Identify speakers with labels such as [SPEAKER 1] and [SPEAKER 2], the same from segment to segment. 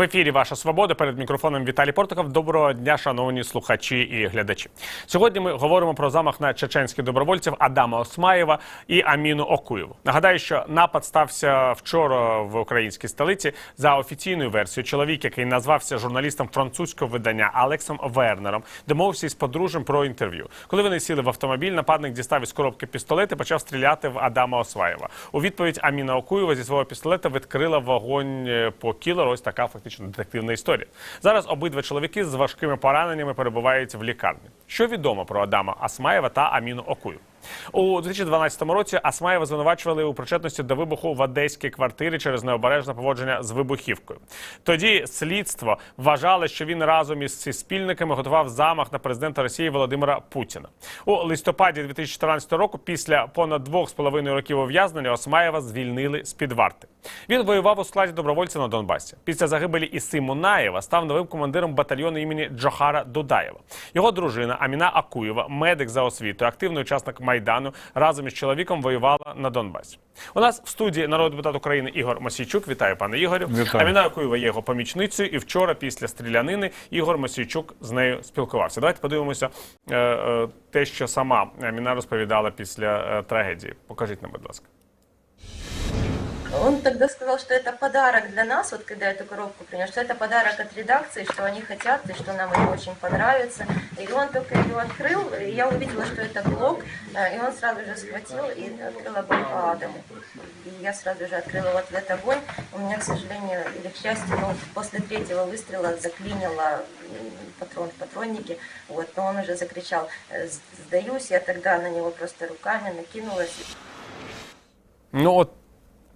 [SPEAKER 1] В ефірі Ваша Свобода перед мікрофоном Віталій Портиков. Доброго дня, шановні слухачі і глядачі. Сьогодні ми говоримо про замах на чеченських добровольців Адама Осмаєва і Аміну Окуєву. Нагадаю, що напад стався вчора в українській столиці. За офіційною версією, чоловік, який назвався журналістом французького видання Алексом Вернером, домовився із подружжям про інтерв'ю. Коли вони сіли в автомобіль, нападник дістав із коробки пістолет і почав стріляти в Адама Осмаєва. У відповідь Аміна Окуєва зі свого пістолета відкрила вогонь по кілеру. Ось така фактично детективна історія. Зараз обидва чоловіки з важкими пораненнями перебувають в лікарні. Що відомо про Адама Асмаєва та Аміну Окуєву? У 2012 році Асмаєва звинувачували у причетності до вибуху в одеській квартирі через необережне поводження з вибухівкою. Тоді слідство вважало, що він разом із спільниками готував замах на президента Росії Володимира Путіна. У листопаді 2014 року, після понад двох з половиною років ув'язнення, Осмаєва звільнили з під варти. Він воював у складі добровольців на Донбасі. Після загибелі Іси Мунаєва став новим командиром батальйону імені Джохара Дудаєва. Його дружина Аміна Акуєва, медик за освітою, активний учасник майдану, разом із чоловіком воювала на Донбасі. У нас в студії народний депутат України Ігор Мосійчук. Вітаю, пане Ігорю.
[SPEAKER 2] Вітаю.
[SPEAKER 1] Аміна Куєва є його помічницею, і вчора, після стрілянини, Ігор Мосійчук з нею спілкувався. Давайте подивимося е, е, те, що сама Аміна розповідала після е, трагедії. Покажіть нам, будь ласка.
[SPEAKER 3] Он тогда сказал, что это подарок для нас, вот когда эту коробку принес, что это подарок от редакции, что они хотят и что нам это очень понравится. И он только ее открыл, и я увидела, что это блок, э, и он сразу же схватил и открыл огонь по Адаму. И я сразу же открыла вот этот огонь. У меня, к сожалению, или к счастью, ну, после третьего выстрела заклинило патрон в патроннике, вот, но он уже закричал э, «сдаюсь», я тогда на него просто руками накинулась.
[SPEAKER 1] Ну от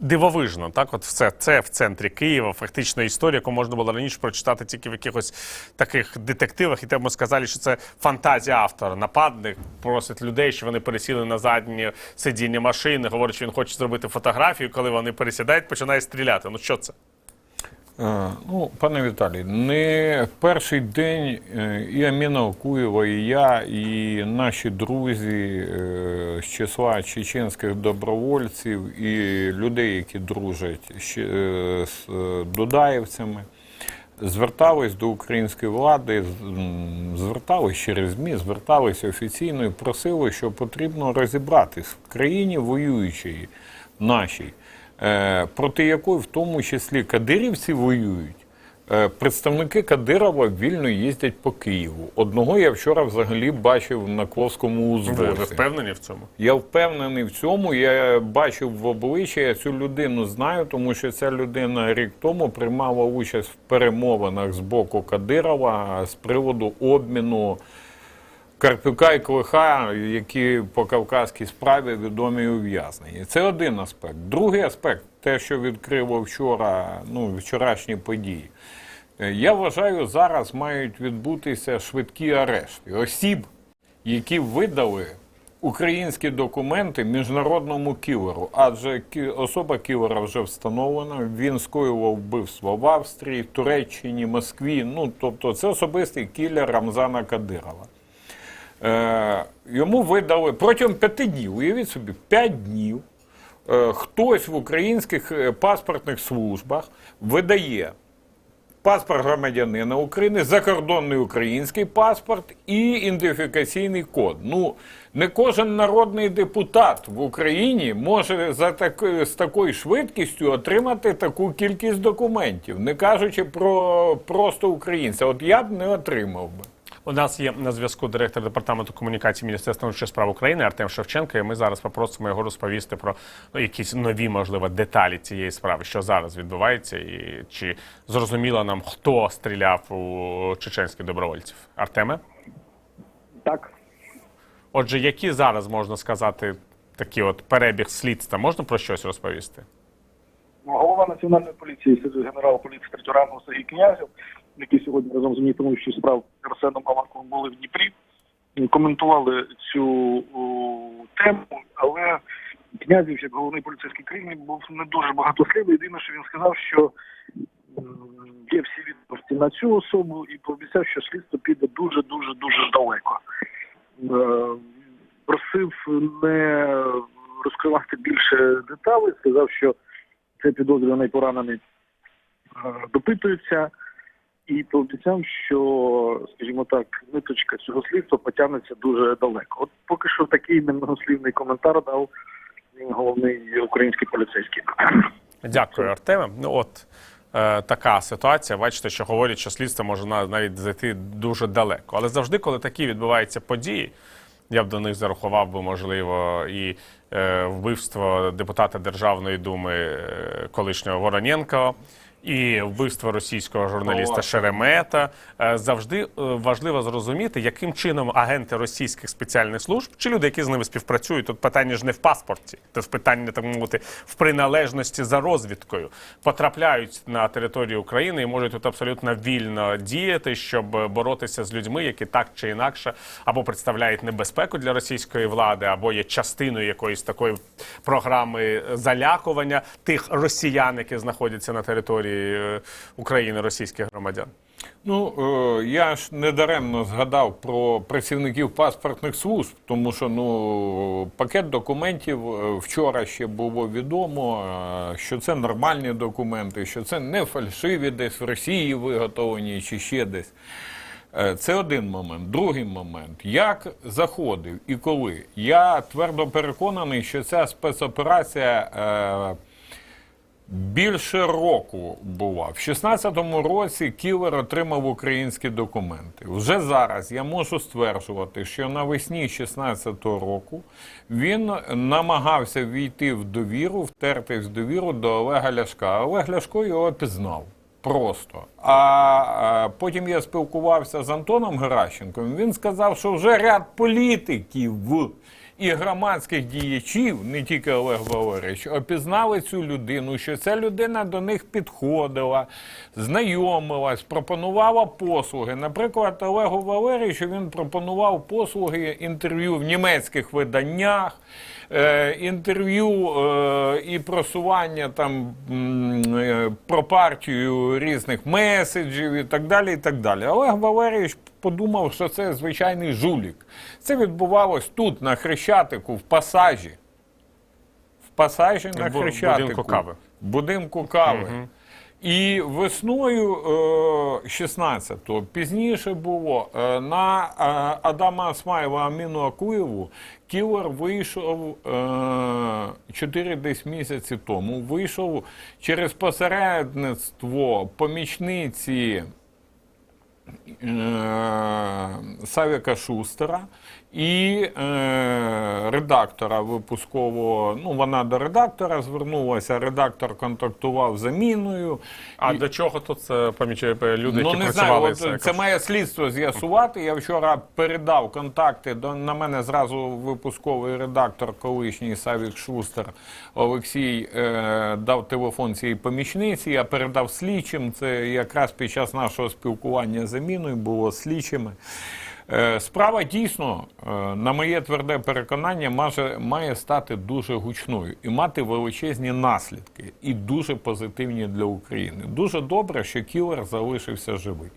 [SPEAKER 1] дивовижно, так от все це в центрі Києва. Фактично історія, яку можна було раніше прочитати тільки в якихось таких детективах, і тому сказали, що це фантазія автора. Нападник просить людей, що вони пересіли на заднє сидіння машини, говорить, що він хоче зробити фотографію. Коли вони пересідають, починає стріляти. Ну що це?
[SPEAKER 2] Ну, пане Віталій, не перший день е, і Аміна Окуєва, і я, і наші друзі е, з числа чеченських добровольців і людей, які дружать е, з дудаєвцями, звертались до української влади, звертались через ЗМІ, звертались офіційно і просили, що потрібно розібратись в країні воюючій нашій, проти якої в тому числі кадирівці воюють. Е, Представники Кадирова вільно їздять по Києву. Одного я вчора взагалі бачив на Кловському
[SPEAKER 1] Ви,
[SPEAKER 2] узвозі.
[SPEAKER 1] ви впевнені в цьому?
[SPEAKER 2] Я впевнений в цьому. Я бачив в обличчя, я цю людину знаю, тому що ця людина рік тому приймала участь в перемовинах з боку Кадирова з приводу обміну Карпюка і Клиха, які по кавказькій справі відомі і ув'язнені. Це один аспект. Другий аспект, те, що відкрило вчора, ну, вчорашні події. Е, Я вважаю, зараз мають відбутися швидкі арешти осіб, які видали українські документи міжнародному кілеру. Адже особа кілера вже встановлена. Він скоював вбивство в Австрії, Туреччині, Москві. Ну тобто, це особистий кілер Рамзана Кадирова. Е, йому видали протягом п'яти днів, уявіть собі, п'ять днів. Е, хтось в українських е, паспортних службах видає паспорт громадянина України, закордонний український паспорт і ідентифікаційний код. Ну, не кожен народний депутат в Україні може за так, з такою швидкістю отримати таку кількість документів, не кажучи про просто українця. От я б не отримав би.
[SPEAKER 1] У нас є на зв'язку директор департаменту комунікації Міністерства внутрішніх справ України Артем Шевченко. І ми зараз попросимо його розповісти про ну, якісь нові, можливо, деталі цієї справи, що зараз відбувається, і чи зрозуміло нам, хто стріляв у чеченських добровольців. Артеме?
[SPEAKER 4] Так,
[SPEAKER 1] Отже, які зараз можна сказати такі от перебіг слідства? Можна про щось розповісти?
[SPEAKER 4] голова національної поліції, генерал поліції третього рангу Сергій Князів, який сьогодні разом з міністром справ Арсеном Аваковим були в Дніпрі, коментували цю о, тему, але Князів, як головний поліцейський країни, був не дуже багатослівний. Єдине, що він сказав, що є всі відповіді на цю особу і пообіцяв, що слідство піде дуже дуже дуже далеко. Е, Просив не розкривати більше деталей, сказав, що це підозрюваний поранений допитуються і пообіцяв, що, скажімо так, ниточка цього слідства потягнеться дуже далеко. От поки що такий немногослівний коментар дав головний український поліцейський.
[SPEAKER 1] Дякую, Артеме. Ну от е, така ситуація. Бачите, що говорять, що слідство може на- навіть зайти дуже далеко. Але завжди, коли такі відбуваються події, я б до них зарахував би, можливо, і е, вбивство депутата Державної думи е, колишнього Вороненка. І вбивство російського журналіста. Шеремета Е, завжди е, важливо зрозуміти, яким чином агенти російських спеціальних служб чи люди, які з ними співпрацюють, тут питання ж не в паспорті, то в питання так мовити в приналежності за розвідкою, потрапляють на територію України і можуть тут абсолютно вільно діяти, щоб боротися з людьми, які так чи інакше або представляють небезпеку для російської влади, або є частиною якоїсь такої програми залякування тих росіян, які знаходяться на території України, російських громадян.
[SPEAKER 2] Ну, е, я ж недаремно згадав про працівників паспортних служб, тому що ну, пакет документів е, вчора ще було відомо, е, що це нормальні документи, що це не фальшиві десь в Росії виготовлені чи ще десь. Е, Це один момент. Другий момент. Як заходив і коли? Я твердо переконаний, що ця спецоперація. Більше року була. В 16-му році Кілер отримав українські документи. Вже зараз я можу стверджувати, що навесні 16-го року він намагався війти в довіру, втертись в довіру до Олега Ляшка. Олег Ляшко його пізнав. Просто. А, а потім я спілкувався з Антоном Геращенком. Він сказав, що вже ряд політиків і громадських діячів, не тільки Олег Валерійович, опізнали цю людину, що ця людина до них підходила, знайомилась, пропонувала послуги. Наприклад, Олегу Валерійовичу він пропонував послуги інтерв'ю в німецьких виданнях. Е, Інтерв'ю е, і просування там е, про партію різних меседжів і так далі. і так далі. Олег Валерійович подумав, що це звичайний жулік. Це відбувалось тут, на Хрещатику, в пасажі. В пасажі на
[SPEAKER 1] бу-
[SPEAKER 2] Хрещатику.
[SPEAKER 1] будинку кави.
[SPEAKER 2] В будинку кави. І весною е, 16-го, пізніше було, е, на е, Адама Асмаєва Аміну Акуєву Кілер вийшов е, 4 десь місяці тому, вийшов через посередництво помічниці е, Савіка Шустера і е, редактора випускового. Ну, вона до редактора звернулася, редактор контактував з Аміною.
[SPEAKER 1] А
[SPEAKER 2] І-
[SPEAKER 1] до чого тут це помічає люди,
[SPEAKER 2] Ну
[SPEAKER 1] які
[SPEAKER 2] не знаю, от, це має слідство з'ясувати. Я вчора передав контакти до на мене зразу випусковий редактор, колишній Савік Шустер Олексій е, дав телефон цієї помічниці. Я передав слідчим. Це якраз під час нашого спілкування з Аміною було слідчими. Е, Справа дійсно, е, на моє тверде переконання, маже, має стати дуже гучною і мати величезні наслідки, і дуже позитивні для України. Дуже добре, що кілер залишився живий.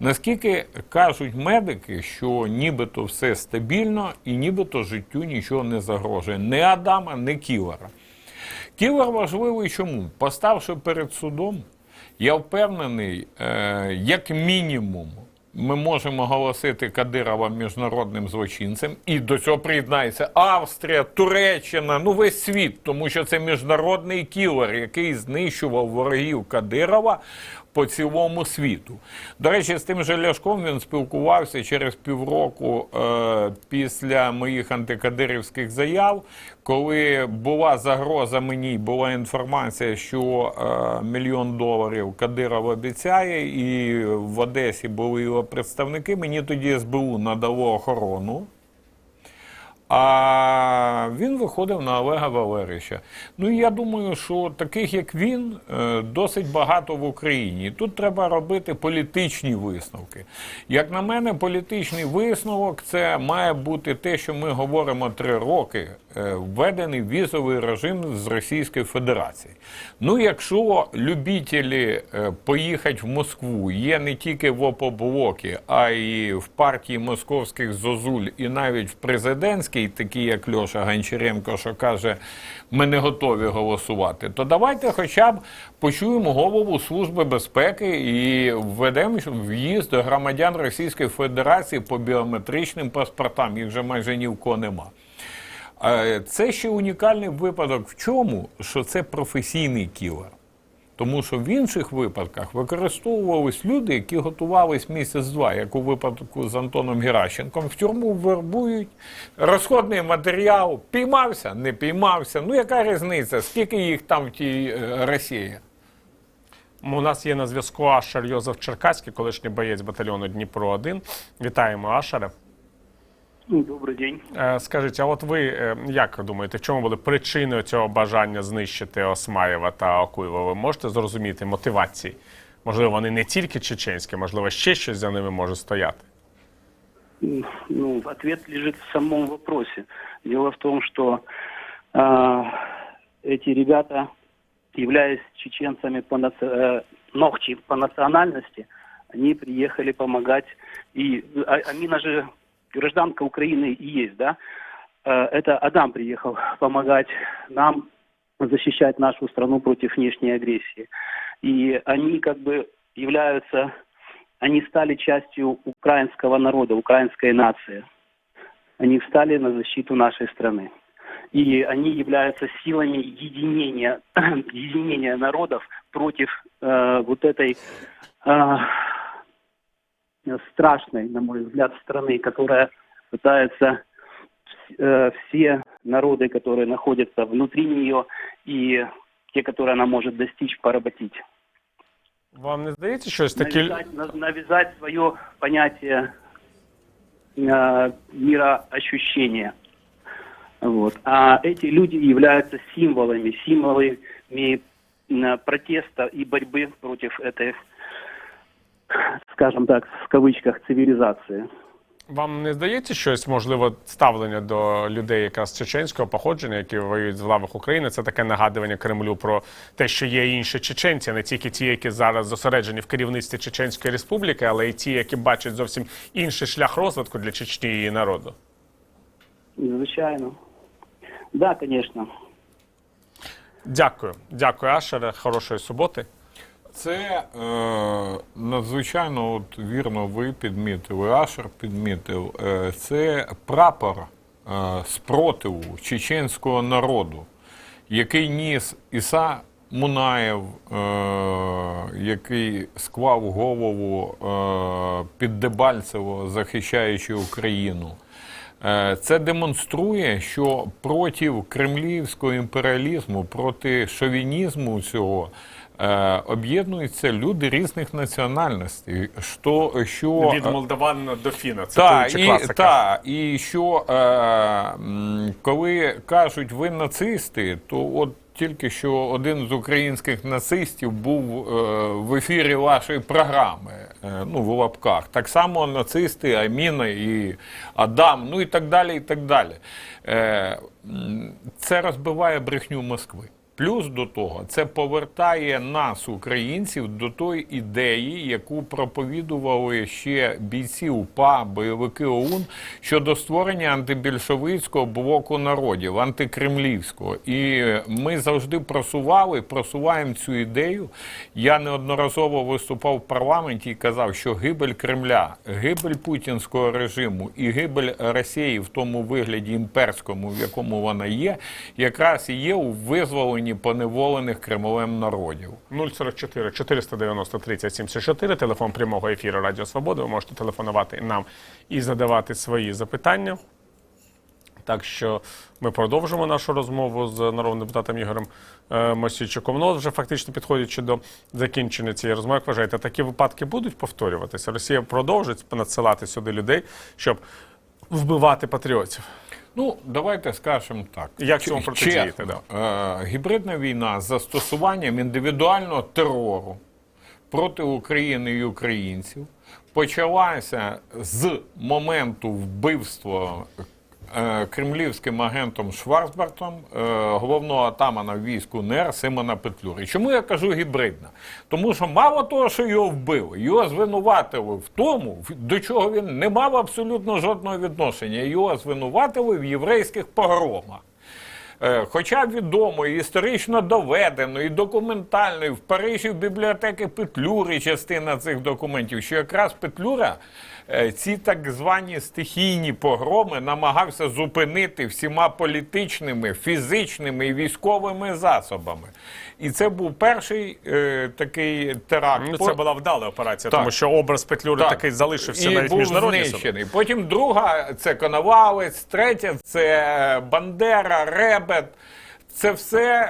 [SPEAKER 2] Наскільки кажуть медики, що нібито все стабільно і нібито життю нічого не загрожує. Не Адама, не кілера. Кілер важливий чому? Поставши перед судом, я впевнений, е, як мінімум, ми можемо оголосити Кадирова міжнародним злочинцем, і до цього приєднається Австрія, Туреччина, ну весь світ, тому що це міжнародний кілер, який знищував ворогів Кадирова по цілому світу. До речі, з тим же Ляшком він спілкувався через півроку е, після моїх антикадирівських заяв, коли була загроза мені, була інформація, що е, мільйон доларів Кадиров обіцяє, і в Одесі були його представники. Мені тоді СБУ надало охорону. А він виходив на Олега Валерійовича. Ну я думаю, що таких як він е, досить багато в Україні. Тут треба робити політичні висновки. Як на мене, політичний висновок це має бути те, що ми говоримо три роки. е, Введений візовий режим з Російської Федерації. Ну, якщо любителі е, поїхати в Москву є не тільки в опоблокі, а й в партії московських зозуль, і навіть в президентській Зеленський, такий як Льоша Гончаренко, що каже, ми не готові голосувати, то давайте хоча б почуємо голову Служби безпеки і введемо в'їзд громадян Російської Федерації по біометричним паспортам. Їх вже майже ні в кого нема. Е, Це ще унікальний випадок в чому, що це професійний кілер. Тому що в інших випадках використовувались люди, які готувались місяць-два, як у випадку з Антоном Геращенком, в тюрму вербують, розходний матеріал, піймався, не піймався. Ну яка різниця? Скільки їх там в тій е, Росії?
[SPEAKER 1] У нас є на зв'язку Ашер Йозеф Черкаський, колишній боєць батальйону Дніпро 1 Вітаємо Ашере.
[SPEAKER 5] Добрый день.
[SPEAKER 1] Е, Скажіть, а от ви е, як думаєте, в чому були причиною цього бажання знищити Осмаєва та Окуєва? Ви можете зрозуміти мотивації? Можливо, вони не тільки чеченські, можливо, ще щось за ними може стояти.
[SPEAKER 5] Ну, ответ лежит в самом вопросе. Дело в том, что э, эти ребята, являясь чеченцами по, наци- э, ногчи по национальности, они приехали помогать. И а- Амина же гражданка Украины и есть, да? Э, это Адам приехал помогать нам защищать нашу страну против внешней агрессии. И они как бы являются они стали частью украинского народа, украинской нации. Они встали на защиту нашей страны. И они являются силами единения, единения народов против э, вот этой э, страшной, на мой взгляд, страны, которая пытается э, все народы, которые находятся внутри нее, и те, которые она может достичь, поработить
[SPEAKER 1] Вам не здається, щось таке
[SPEAKER 5] навязать, на- навязать свое понятие э, мироощущения. Вот. А эти люди являются символами, символами э, протеста и борьбы против этой, скажем так, в кавычках, цивилизации.
[SPEAKER 1] вам не здається щось, можливо, ставлення до людей якраз чеченського походження, які воюють в лавах України? Це таке нагадування Кремлю про те, що є інші чеченці, не тільки ті, які зараз зосереджені в керівництві Чеченської Республіки, але й ті, які бачать зовсім інший шлях розвитку для Чечні і її народу.
[SPEAKER 5] Звичайно. Да, конечно.
[SPEAKER 1] Дякую, дякую, Ашере. Хорошої суботи.
[SPEAKER 2] Це е, надзвичайно от вірно ви підмітили, Ашер підмітив. Е, це прапор е, спротиву чеченського народу, який ніс Іса Мунаєв, е, який склав голову е, під Дебальцево, захищаючи Україну. Е, Це демонструє, що проти кремлівського імперіалізму, проти шовінізму цього об'єднуються люди різних національностей. Що, що
[SPEAKER 1] Від Молдаван до Фіна.
[SPEAKER 2] та, і,
[SPEAKER 1] класика.
[SPEAKER 2] та, і що е, коли кажуть ви нацисти, то от тільки що один з українських нацистів був е, в ефірі вашої програми, е, ну в лапках. Так само нацисти, Аміна і Адам, ну і так далі. і так далі. Е, це розбиває брехню Москви. Плюс до того, це повертає нас, українців, до тої ідеї, яку проповідували ще бійці УПА, бойовики ОУН щодо створення антибільшовицького блоку народів, антикремлівського. І ми завжди просували, просуваємо цю ідею. Я неодноразово виступав в парламенті і казав, що гибель Кремля, гибель путінського режиму і гибель Росії в тому вигляді імперському, в якому вона є, якраз і є у визволенні поневолених Кремлем народів.
[SPEAKER 1] 044 490 30 74, телефон прямого ефіру Радіо Свобода. Ви можете телефонувати нам і задавати свої запитання. Так що ми продовжимо нашу розмову з народним депутатом Ігорем е, Мосійчуком. Ну, вже фактично підходячи до закінчення цієї розмови, вважаєте, такі випадки будуть повторюватися? Росія продовжить надсилати сюди людей, щоб вбивати патріотів.
[SPEAKER 2] Ну, давайте скажемо так.
[SPEAKER 1] Як
[SPEAKER 2] чому
[SPEAKER 1] цьому протидіяти,
[SPEAKER 2] Да. е, гібридна війна з застосуванням індивідуального терору проти України і українців почалася з моменту вбивства кремлівським агентом Шварцбартом е, головного атамана війську НЕР Симона Петлюри. Чому я кажу гібридна? Тому що мало того, що його вбили, його звинуватили в тому, до чого він не мав абсолютно жодного відношення. Його звинуватили в єврейських погромах. Е, Хоча відомо, і історично доведено, і документально, і в Парижі в бібліотеки Петлюри частина цих документів, що якраз Петлюра е, ці так звані стихійні погроми намагався зупинити всіма політичними, фізичними і військовими засобами. І це був перший е, такий теракт.
[SPEAKER 1] Ну, це була вдала операція,
[SPEAKER 2] Так.
[SPEAKER 1] тому що образ Петлюри
[SPEAKER 2] так.
[SPEAKER 1] такий залишився
[SPEAKER 2] і
[SPEAKER 1] навіть
[SPEAKER 2] був
[SPEAKER 1] міжнародній
[SPEAKER 2] знищений. Потім друга це Коновалець, третя це Бандера, Ребет. Це все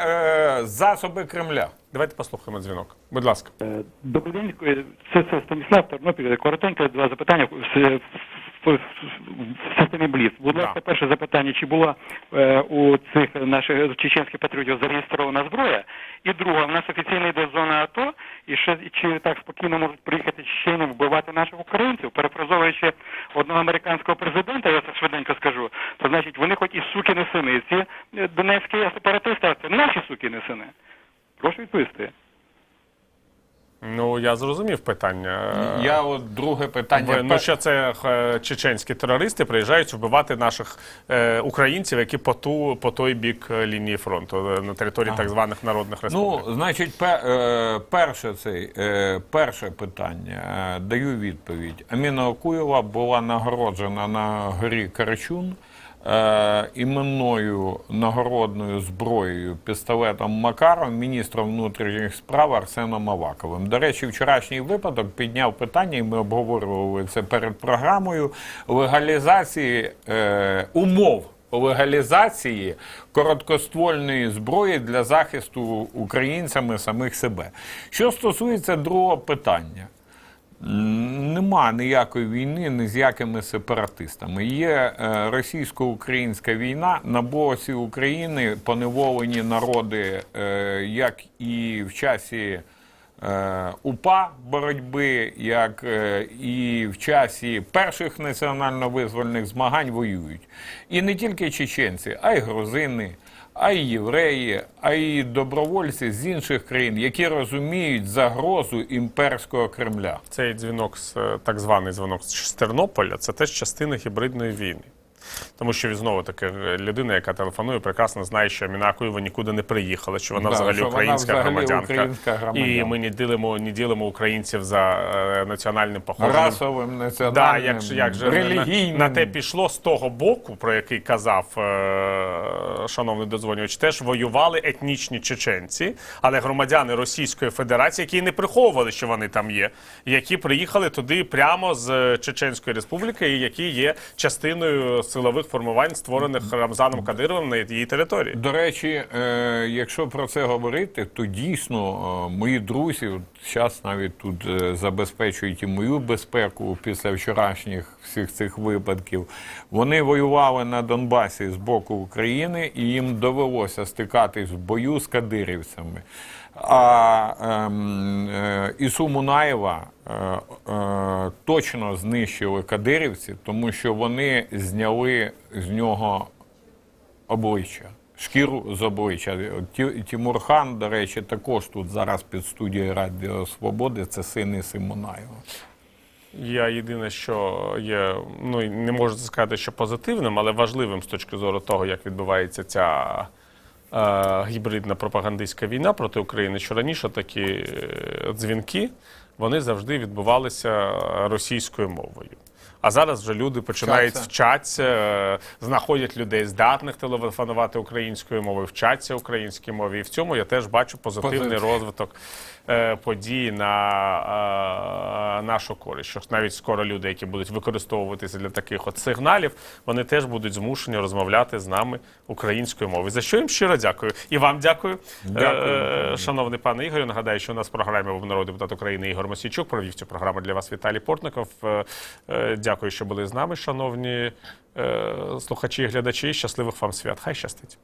[SPEAKER 2] е, засоби Кремля.
[SPEAKER 1] Давайте послухаємо дзвінок. Будь ласка.
[SPEAKER 6] Е, Добрий день, Е, це, Станіслав Тернопіль. Коротенько два запитання Бліц. Будь ласка, перше запитання, чи була е, у цих наших чеченських патріотів зареєстрована зброя? І друге, в нас офіційно йде зона АТО, і ще чи так спокійно можуть приїхати чечені вбивати наших українців, перефразовуючи одного американського президента, я це швиденько скажу, то значить вони хоч і сукини сини, ці е, донецькі сепаратисти, а це наші сукини сини. Прошу відповісти.
[SPEAKER 1] Ну я зрозумів питання.
[SPEAKER 2] Я от друге питання.
[SPEAKER 1] Ви- Ну, що це е, чеченські терористи приїжджають вбивати наших е, українців, які по ту по той бік е, лінії фронту е, на території так званих народних республік.
[SPEAKER 2] Ну, значить, пе, е, перше, цей, е, перше питання. Даю відповідь. Аміна Окуєва була нагороджена на горі Карачун іменною нагородною зброєю пістолетом Макаром міністром внутрішніх справ Арсеном Аваковим. До речі, вчорашній випадок підняв питання, і ми обговорювали це перед програмою легалізації е, умов легалізації короткоствольної зброї для захисту українцями самих себе. Що стосується другого питання. Нема ніякої війни ні з якими сепаратистами. Є е, російсько-українська війна на боці України поневолені народи, е, як і в часі е, УПА боротьби, як і в часі перших національно-визвольних змагань воюють. І не тільки чеченці, а й грузини, а й євреї, а й добровольці з інших країн, які розуміють загрозу імперського Кремля.
[SPEAKER 1] Цей дзвінок е, так званий дзвінок з Тернополя, це теж частина гібридної війни. Тому що знову таки е, людина, яка телефонує, прекрасно знає, що Аміна Акуєва нікуди не приїхала, що вона
[SPEAKER 2] Да,
[SPEAKER 1] взагалі
[SPEAKER 2] що вона
[SPEAKER 1] українська
[SPEAKER 2] взагалі
[SPEAKER 1] громадянка.
[SPEAKER 2] українська громадянка.
[SPEAKER 1] І ми не ділимо, не ділимо українців за е, національним походженням.
[SPEAKER 2] Расовим,
[SPEAKER 1] Да, як, як же
[SPEAKER 2] релігійним.
[SPEAKER 1] на, на те пішло з того боку, про який казав е, шановний дозвонювач, теж воювали етнічні чеченці, але громадяни Російської Федерації, які не приховували, що вони там є, які приїхали туди прямо з Чеченської Республіки, і які є частиною силових формувань, створених Рамзаном Кадировим на її території.
[SPEAKER 2] До речі, е, якщо про це говорити, то дійсно е, мої друзі зараз навіть тут е, забезпечують і мою безпеку після вчорашніх всіх цих випадків. Вони воювали на Донбасі з боку України, і їм довелося стикатись в бою з кадирівцями. А ем, е, Ісу Мунаєва е, е, точно знищили кадирівці, тому що вони зняли з нього обличчя. Шкіру з обличчя. Ті- Тімурхан, до речі, також тут зараз під студією Радіо Свободи. Це син Іси Мунаєва.
[SPEAKER 1] Я єдине, що є, ну не можу сказати, що позитивним, але важливим з точки зору того, як відбувається ця гібридна пропагандистська війна проти України, що раніше такі е, дзвінки вони завжди відбувалися російською мовою. А зараз вже люди починають
[SPEAKER 2] Вчаться.
[SPEAKER 1] вчаться, е, знаходять людей здатних телефонувати українською мовою, вчаться українській мові. І в цьому я теж бачу позитивний
[SPEAKER 2] Позитив.
[SPEAKER 1] розвиток е, подій на е, нашу користь. Що навіть скоро люди, які будуть використовуватися для таких от сигналів, вони теж будуть змушені розмовляти з нами українською мовою. За що їм щиро дякую. І вам дякую,
[SPEAKER 2] Дякую.
[SPEAKER 1] Е, шановний пане Ігорю. Нагадаю, що у нас в програмі був народний депутат України Ігор Мосійчук. Провів цю програму для вас Віталій Портников. Дякую, що були з нами, шановні слухачі і глядачі. Щасливих вам свят. Хай щастить.